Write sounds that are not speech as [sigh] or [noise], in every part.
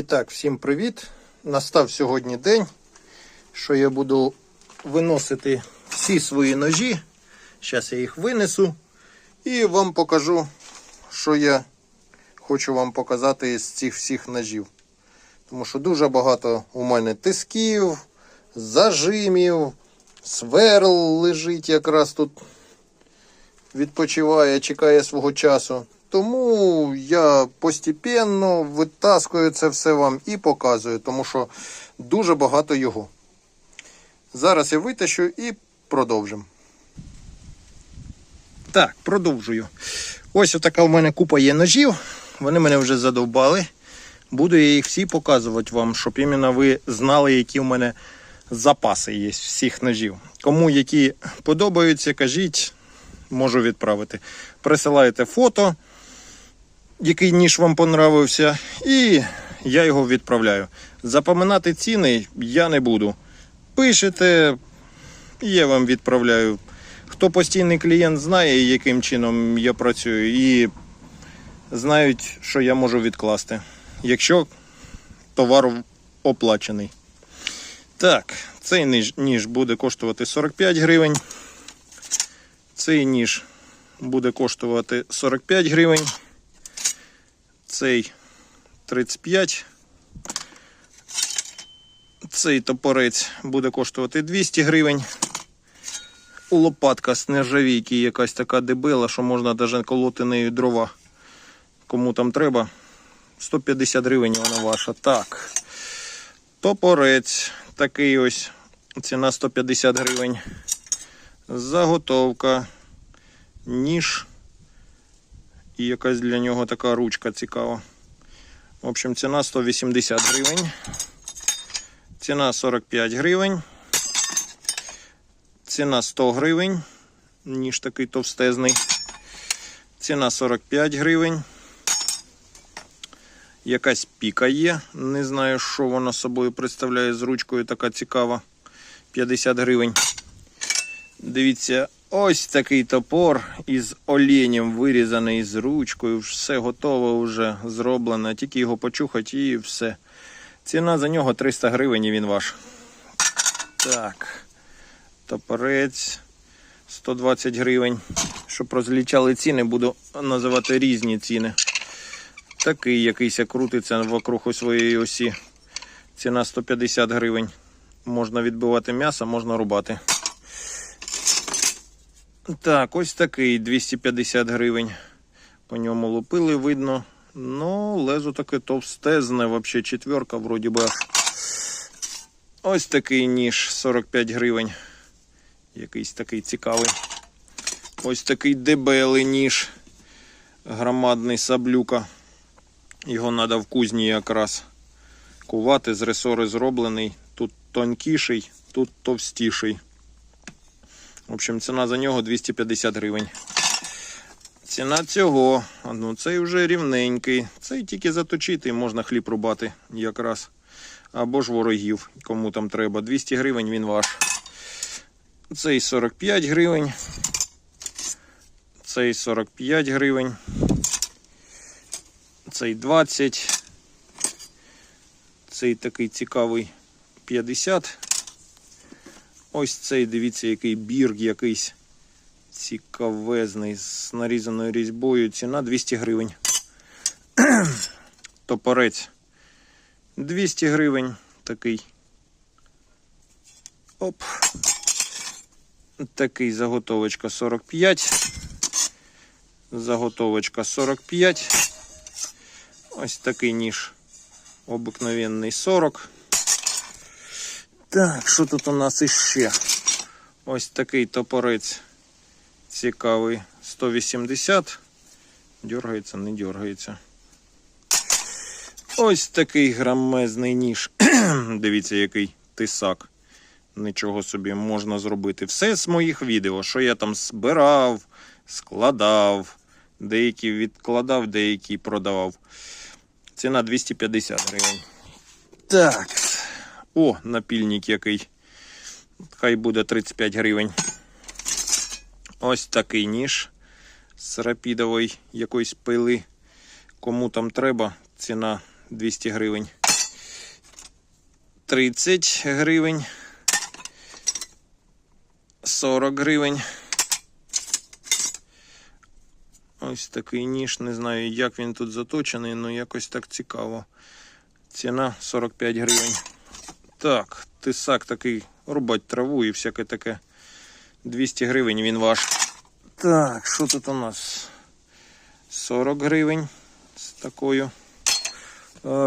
І так, всім привіт. Настав сьогодні день, що я буду виносити всі свої ножі. Зараз я їх винесу і вам покажу, що я хочу вам показати з цих всіх ножів. Тому що дуже багато у мене тисків, зажимів, сверл лежить якраз тут відпочиває, чекає свого часу. Тому я постепенно витаскую це все вам і показую, тому що дуже багато його. Зараз я витащу і продовжимо. Так, продовжую. Ось отака в мене купа є ножів. Вони мене вже задовбали. Буду я їх всі показувати вам, щоб іменно ви знали, які в мене запаси є всіх ножів. Кому які подобаються, кажіть, можу відправити. Присилаєте фото, який ніж вам понравився, і я його відправляю. Запоминати ціни я не буду. Пишете, я вам відправляю. Хто постійний клієнт знає, яким чином я працюю, і знають, що я можу відкласти, якщо товар оплачений. Так, цей ніж, ніж буде коштувати 45 гривень. Цей ніж буде коштувати 45 гривень. Цей 35. Цей топорець буде коштувати 200 гривень. Лопатка з нержавійки якась така дебела, що можна навіть колоти нею дрова. Кому там треба. 150 гривень вона ваша. Так. Топорець такий ось. Ціна 150 гривень. Заготовка. Ніж. І якась для нього така ручка цікава. В общем, ціна 180 гривень. Ціна 45 гривень. Ціна 100 гривень. Ніж такий товстезний. Ціна 45 гривень. Якась піка є. Не знаю, що вона собою представляє з ручкою, така цікава. 50 гривень. Дивіться, ось такий топор із оленем вирізаний з ручкою. Все готово вже зроблено. Тільки його почухати і все. Ціна за нього 300 гривень і він ваш. Так. Топорець 120 гривень. Щоб розлічали ціни, буду називати різні ціни. Такий якийсь крутиться вокруг своєї осі. Ціна 150 гривень. Можна відбивати м'ясо, можна рубати. Так, ось такий 250 гривень. По ньому лупили, видно. Ну, лезо таке товстезне, взагалі четверка, вроді би. Ось такий ніж 45 гривень. Якийсь такий цікавий. Ось такий дебелий ніж. Громадний саблюка. Його треба в кузні якраз кувати. З ресори зроблений. Тут тонкіший, тут товстіший. В общем, ціна за нього 250 гривень. Ціна цього, ну цей вже рівненький. Цей тільки заточити і можна хліб рубати якраз. Або ж ворогів, кому там треба. 200 гривень він ваш. Цей 45 гривень. Цей 45 гривень. Цей 20. Цей такий цікавий 50. Ось цей, дивіться, який бірг якийсь цікавезний з нарізаною різьбою. Ціна 200 гривень. [clears throat] Топорець 200 гривень такий. Оп. Такий заготовочка 45. Заготовочка 45. Ось такий ніж. Обикновенний 40. Так, що тут у нас іще? Ось такий топорець цікавий 180. Дергається, не дергається. Ось такий грамезний ніж. [clears throat] Дивіться, який тисак. Нічого собі можна зробити. Все з моїх відео, що я там збирав, складав, деякі відкладав, деякі продавав. Ціна 250 гривень. Так. О, напільник який. Хай буде 35 гривень. Ось такий ніж з рапідової якоїсь пили. Кому там треба, ціна 200 гривень. 30 гривень. 40 гривень. Ось такий ніж. Не знаю, як він тут заточений, але якось так цікаво. Ціна 45 гривень. Так, тисак такий, рубать траву і всяке таке. 200 гривень він ваш. Так, що тут у нас? 40 гривень з такою е,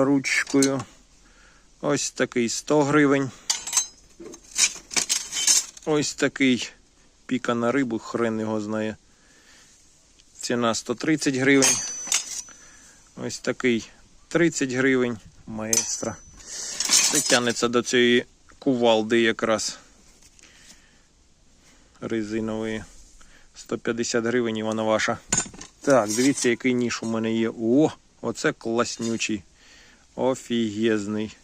ручкою. Ось такий 100 гривень. Ось такий піка на рибу, хрен його знає. Ціна 130 гривень. Ось такий 30 гривень. Маестра. Це тягнеться до цієї кувалди якраз. Резинової. 150 гривень і вона ваша. Так, дивіться, який ніж у мене є. О, оце класнючий. Офігезний.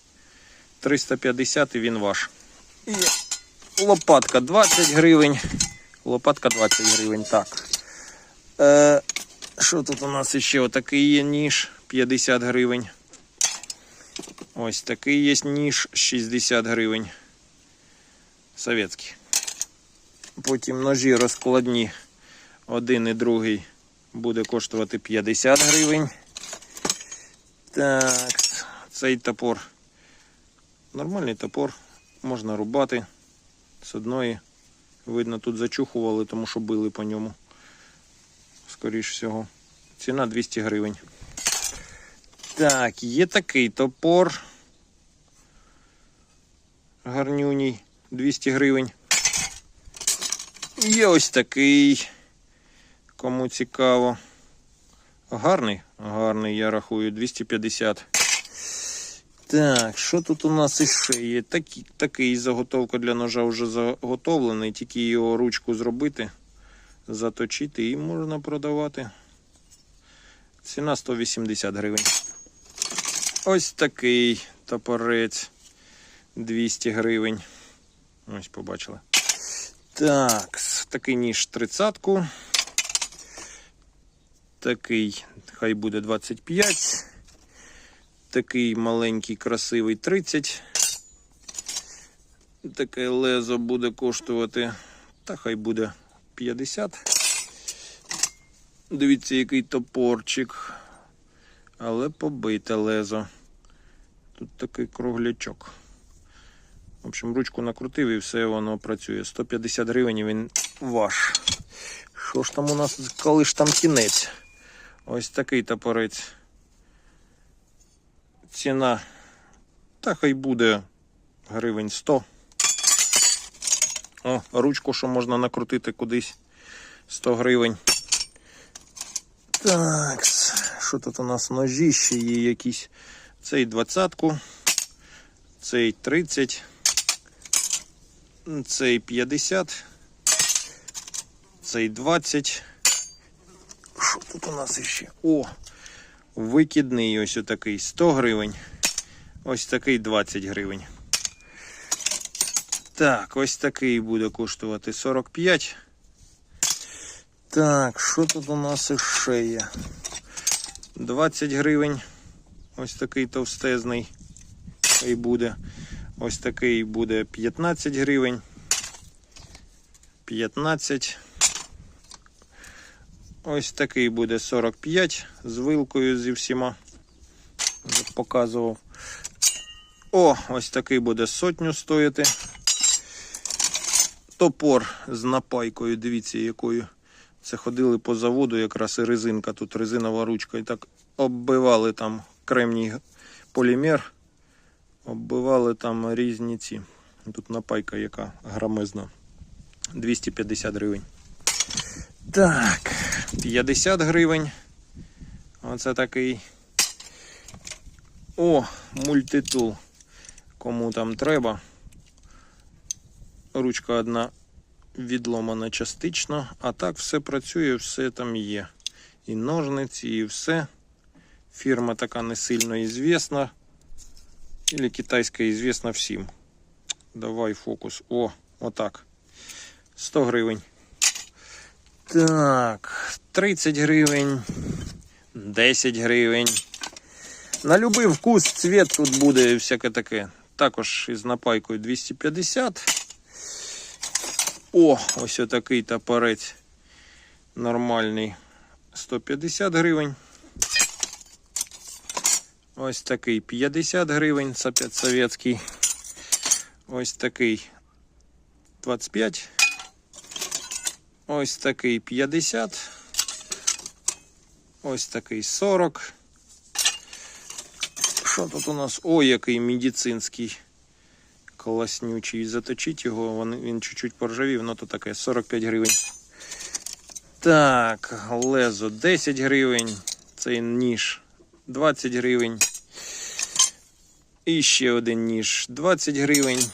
350 і він ваш. І лопатка 20 гривень. Лопатка 20 гривень. Так. Е, що тут у нас ще? Отакий є ніж 50 гривень. Ось такий є ніж 60 гривень. Советський. Потім ножі розкладні. Один і другий буде коштувати 50 гривень. Так, цей топор. Нормальний топор. Можна рубати з одної. Видно, тут зачухували, тому що били по ньому. Скоріш всього. Ціна 200 гривень. Так, є такий топор. Гарнюній 200 гривень. Є ось такий. Кому цікаво. Гарний? Гарний, я рахую, 250. Так, що тут у нас іще є? Такий, такий заготовка для ножа вже заготовлений, тільки його ручку зробити, заточити і можна продавати. Ціна 180 гривень. Ось такий топорець 200 гривень. Ось побачили. Так, такий ніж 30 -ку. Такий, хай буде 25. Такий маленький, красивий 30. Таке лезо буде коштувати. Та хай буде 50. Дивіться, який топорчик. Але побите лезо. Тут такий круглячок. В общем, ручку накрутив і все воно працює. 150 гривень він ваш. Що ж там у нас, коли ж там кінець? Ось такий топорець. Ціна. Та хай буде гривень 100. О, ручку, що можна накрутити кудись. 100 гривень. Так, що тут у нас ножі ще є якісь. Цей двадцятку, цей 30, цей 50, цей 20. Що тут у нас іще? О! Викидний ось отакий 100 гривень. Ось такий 20 гривень. Так, ось такий буде коштувати 45. Так, що тут у нас іще є? 20 гривень. Ось такий товстезний. І буде. Ось такий буде 15 гривень. 15. Ось такий буде 45 з вилкою зі всіма. Показував. О, ось такий буде сотню стоїти. Топор з напайкою, дивіться, якою. Це ходили по заводу, якраз і резинка, тут резинова ручка. І так оббивали там кремній полімер. Оббивали там різні ці. Тут напайка яка грамезна. 250 гривень. Так, 50 гривень. Оце такий. О, мультитул. Кому там треба. Ручка одна відломана частично, а так все працює, все там є. І ножниці, і все. Фірма така не сильно ізвісна. Или китайська ізвісна всім. Давай фокус. О, отак. 100 гривень. Так, 30 гривень, 10 гривень. На будь-який вкус, цвет тут буде і всяке таке. також із напайкою 250. О, ось отакий топорець нормальний 150 гривень. Ось такий 50 гривень, опять совєтський. Ось такий 25. Ось такий 50. Ось такий 40. Що тут у нас? Ой, який медицинський. Класнючий. Заточить його, він, він чуть-чуть поржавів, ну то таке 45 гривень. Так, лезо 10 гривень. Цей ніж 20 гривень. І ще один ніж 20 гривень.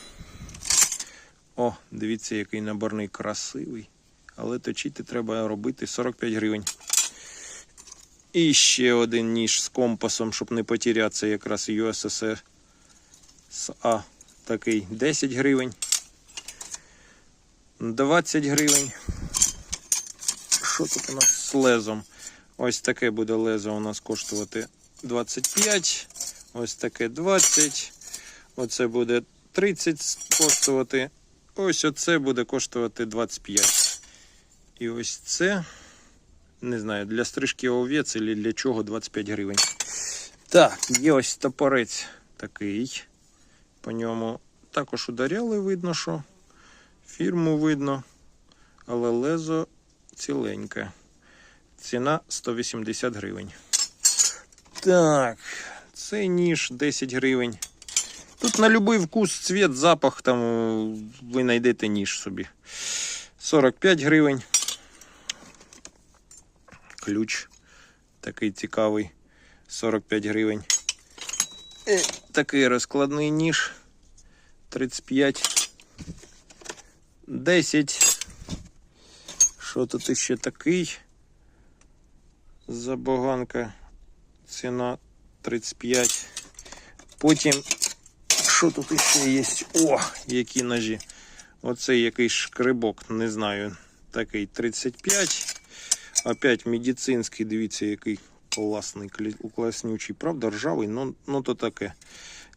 О, дивіться, який наборний красивий. Але точити треба робити 45 гривень. І ще один ніж з компасом, щоб не потерятися якраз USSR. А такий 10 гривень. 20 гривень. Що тут у нас з лезом? Ось таке буде лезо у нас коштувати 25. Ось таке 20. Оце буде 30 коштувати. Ось оце буде коштувати 25. І ось це. Не знаю, для стрижки овець чи для чого 25 гривень. Так, є ось топорець такий. По ньому також ударяли, видно, що фірму видно, але лезо ціленьке. Ціна 180 гривень. Так, цей ніж 10 гривень. Тут на будь-який вкус, цвіт, запах, там е, ви знайдете ніж собі. 45 гривень. Ключ такий цікавий. 45 гривень. І такий розкладний ніж. 35. 10. Що тут іще такий? Забаганка. Ціна 35. Потім, що тут іще є? О, які ножі. Оцей якийсь шкребок, не знаю. Такий 35. Опять медицинський, дивіться, який класний, класнючий. Правда, ржавий, ну, ну то таке.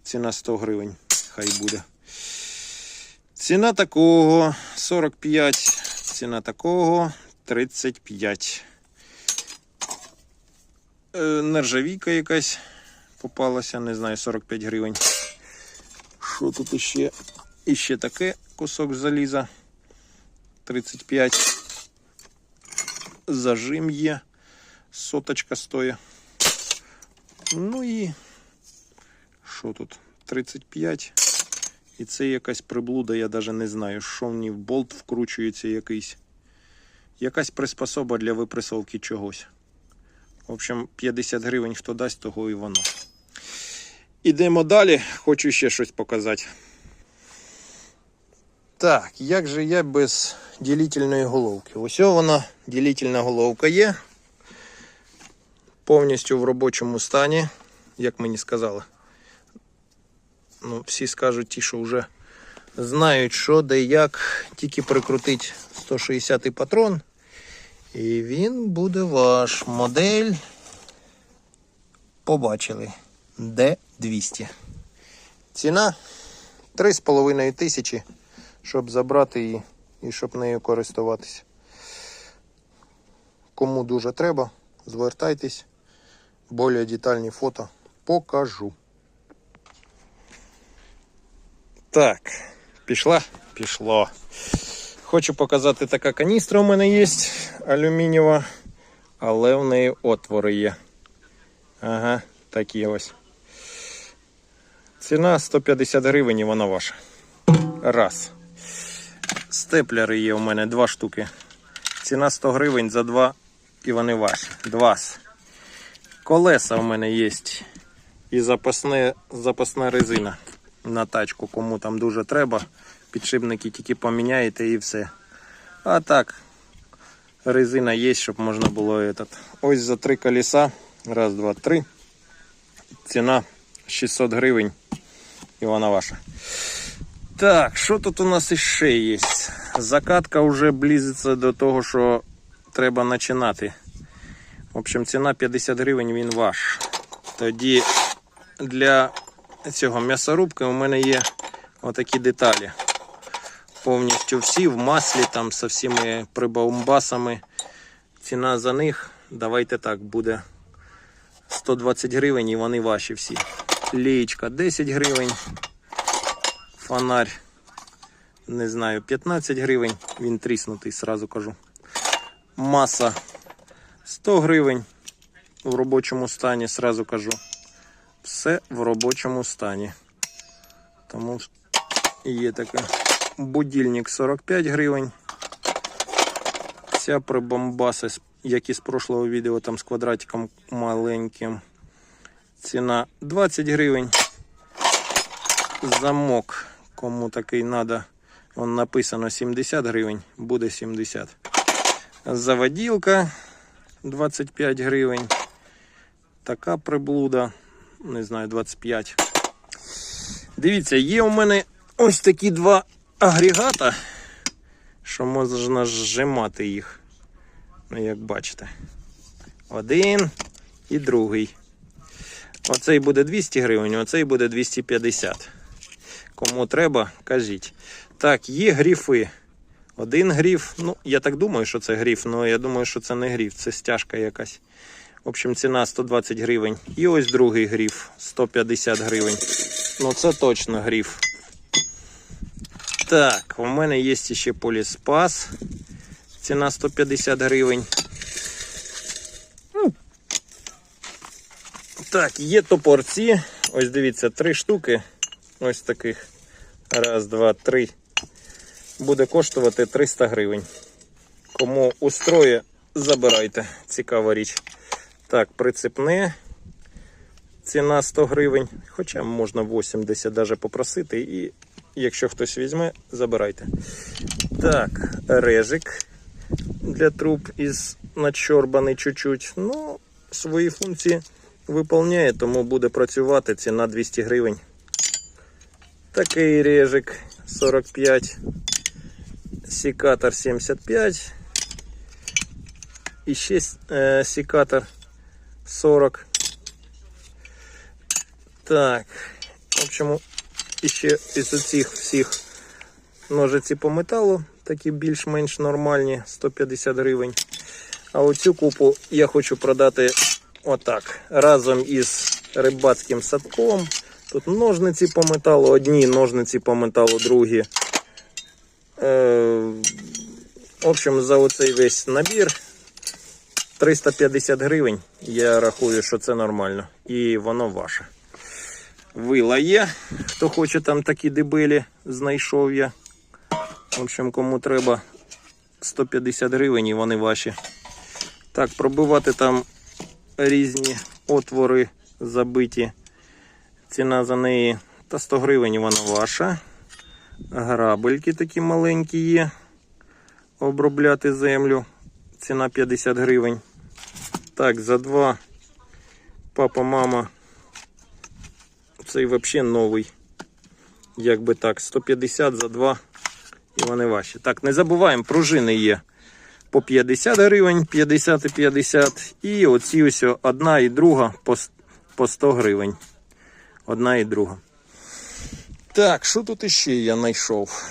Ціна 100 гривень. Хай буде. Ціна такого 45. Ціна такого 35. Е, нержавійка якась попалася, не знаю, 45 гривень. Що тут іще? Іще таке кусок заліза. 35. Зажим є. Соточка стоїть. Ну і що тут? 35. І це якась приблуда, я навіть не знаю, що в ній в болт вкручується якийсь. Якась приспособа для випресовки чогось. В общем, 50 гривень хто дасть, того і воно. Ідемо далі, хочу ще щось показати. Так, як же я без ділительної головки? Ось вона, ділительна головка є. Повністю в робочому стані, як мені сказали. Ну, всі скажуть ті, що вже знають, що де як, тільки прикрутить 160 патрон. І він буде ваш модель. Побачили. Д200. Ціна 3,5 тисячі, щоб забрати її і щоб нею користуватися. Кому дуже треба, звертайтесь. Более детальні фото покажу. Так, пішла? Пішло. Хочу показати, така каністра у мене є алюмінієва, але в неї отвори є. Ага, такі ось. Ціна 150 гривень і вона ваша. Раз. Степлери є у мене два штуки. Ціна 100 гривень за два і вони ваші. Два. Колеса у мене є. І запасне, запасна резина на тачку, кому там дуже треба. Підшипники тільки поміняєте і все. А так, резина є, щоб можна було этот. Ось за три колеса. Раз, два, три. Ціна 600 гривень. І вона ваша. Так, що тут у нас іще є? Закатка вже близиться до того, що треба починати. В общем, ціна 50 гривень, він ваш. Тоді для цього м'ясорубки у мене є отакі деталі. Повністю всі в маслі, там з всіми прибамбасами. Ціна за них, давайте так, буде 120 гривень і вони ваші всі. Лієчка 10 гривень. Фонарь, не знаю, 15 гривень. Він тріснутий, сразу кажу. Маса 100 гривень в робочому стані, сразу кажу. Все в робочому стані. Тому є таке. Будильник 45 гривень. Ця прибамбаса, як і з прошлого відео, там з квадратиком маленьким. Ціна 20 гривень. Замок, кому такий треба, он написано 70 гривень, буде 70. Заводілка 25 гривень. Така приблуда, не знаю, 25. Дивіться, є у мене ось такі два агрегата, що можна зжимати їх. Ну, як бачите. Один і другий. Оцей буде 200 гривень, оцей буде 250. Кому треба, кажіть. Так, є гріфи. Один гріф, ну, я так думаю, що це гріф, але я думаю, що це не гріф, це стяжка якась. В общем, ціна 120 гривень. І ось другий гріф 150 гривень. Ну, це точно гріф. Так, у мене є ще поліспас. Ціна 150 гривень. Ну, Так, є топорці. Ось дивіться, три штуки. Ось таких. Раз, два, три. Буде коштувати 300 гривень. Кому устроє, забирайте. Цікава річ. Так, прицепне. Ціна 100 гривень. Хоча можна 80 даже попросити. І якщо хтось візьме, забирайте. Так, режик для труб із начорбаний чуть-чуть. Ну, свої функції виповняє, тому буде працювати ціна 200 гривень. Такий режик 45, секатор 75. І ще е, секатор 40. Так, в общем, іще із оцих всіх ножиці по металу, такі більш-менш нормальні, 150 гривень. А оцю купу я хочу продати отак. Разом із рибацьким садком. Тут ножниці по металу, одні ножниці по металу, другі. Е, в общем, за оцей весь набір 350 гривень. Я рахую, що це нормально. І воно ваше. Вила є. Хто хоче там такі дебелі, знайшов я. В общем, кому треба 150 гривень і вони ваші. Так, пробивати там різні отвори забиті. Ціна за неї та 100 гривень вона ваша. Грабельки такі маленькі є. Обробляти землю. Ціна 50 гривень. Так, за два папа, мама. Цей взагалі новий. Як би так, 150 за два. І вони ваші. Так, не забуваємо, пружини є по 50 гривень, 50 і 50. І оці ось одна і друга по 100 гривень. Одна і друга. Так, що тут іще я знайшов?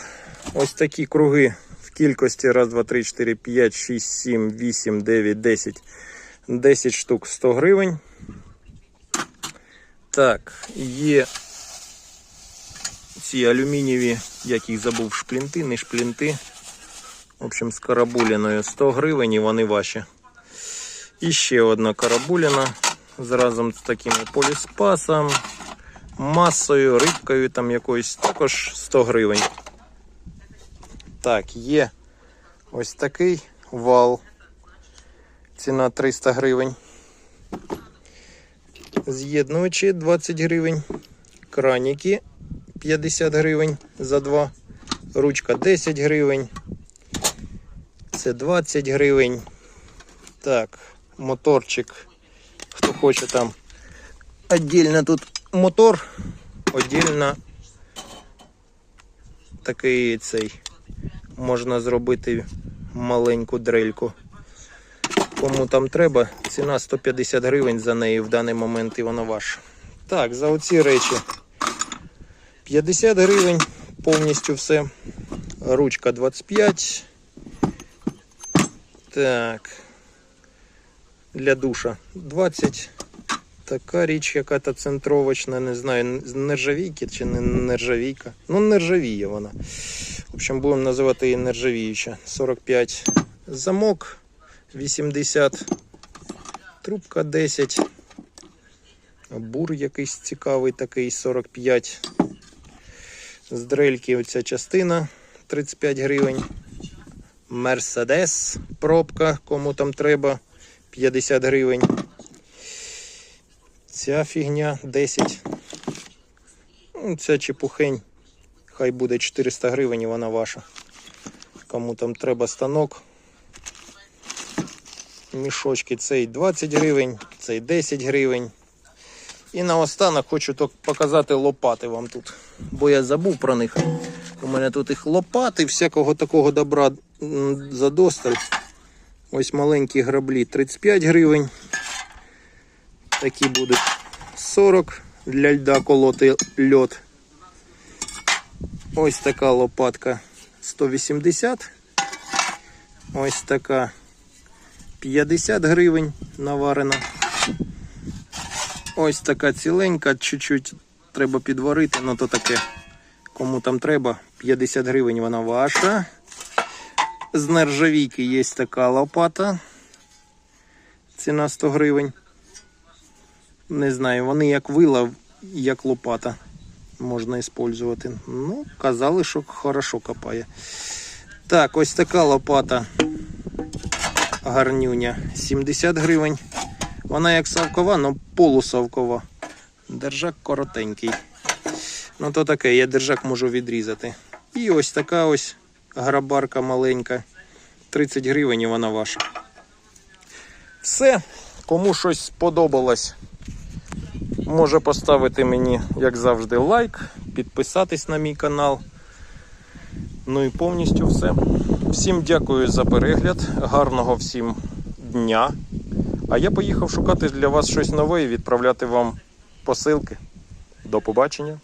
Ось такі круги в кількості 1, 2, 3, 4, 5, 6, 7, 8, 9, 10. 10 штук 100 гривень. Так, є ці алюмінієві, як їх забув, шплінти, не шплінти. В общем, з карабуліною 100 гривень і вони ваші. І ще одна карабуліна з разом з таким поліспасом, масою, рибкою там якоюсь, також 100 гривень. Так, є ось такий вал. Ціна 300 гривень. З'єднувачі 20 гривень. Краніки 50 гривень за два. Ручка 10 гривень. Це 20 гривень. Так, моторчик. Хто хоче там. Отдельно тут мотор. Отдельно такий цей. Можна зробити маленьку дрельку. Кому там треба, ціна 150 гривень за неї в даний момент і вона ваша. Так, за оці речі 50 гривень повністю все. Ручка 25. Так. Для душа 20. Така річ, яка-то центровочна, не знаю, нержавійки чи не нержавійка. Ну, нержавіє вона. В общем, будемо називати її нержавіюча. 45 замок, 80, трубка 10. Бур якийсь цікавий такий 45. З дрельки оця частина 35 гривень. Мерседес, пробка, кому там треба, 50 гривень. Ця фігня 10. Ну, Ця чепухень. Хай буде 400 гривень вона ваша. Кому там треба станок. Мішочки цей 20 гривень, цей 10 гривень. І наостанок хочу показати лопати вам тут. Бо я забув про них. У мене тут їх лопати, всякого такого добра задосталь. Ось маленькі граблі 35 гривень. Такі будуть 40 для льда колоти льод. Ось така лопатка 180. Ось така 50 гривень наварена. Ось така ціленька, чуть-чуть треба підварити, ну то таке. Кому там треба, 50 гривень вона ваша. З нержавійки є така лопата. Ціна 100 гривень. Не знаю, вони як вила, як лопата можна використовувати. Ну, казали, що хорошо копає. Так, ось така лопата гарнюня. 70 гривень. Вона як савкова, але полусавкова. Держак коротенький. Ну то таке, я держак можу відрізати. І ось така ось грабарка маленька. 30 гривень і вона ваша. Все. Кому щось сподобалось, може поставити мені, як завжди, лайк, підписатись на мій канал. Ну і повністю все. Всім дякую за перегляд. Гарного всім дня. А я поїхав шукати для вас щось нове і відправляти вам посилки. До побачення.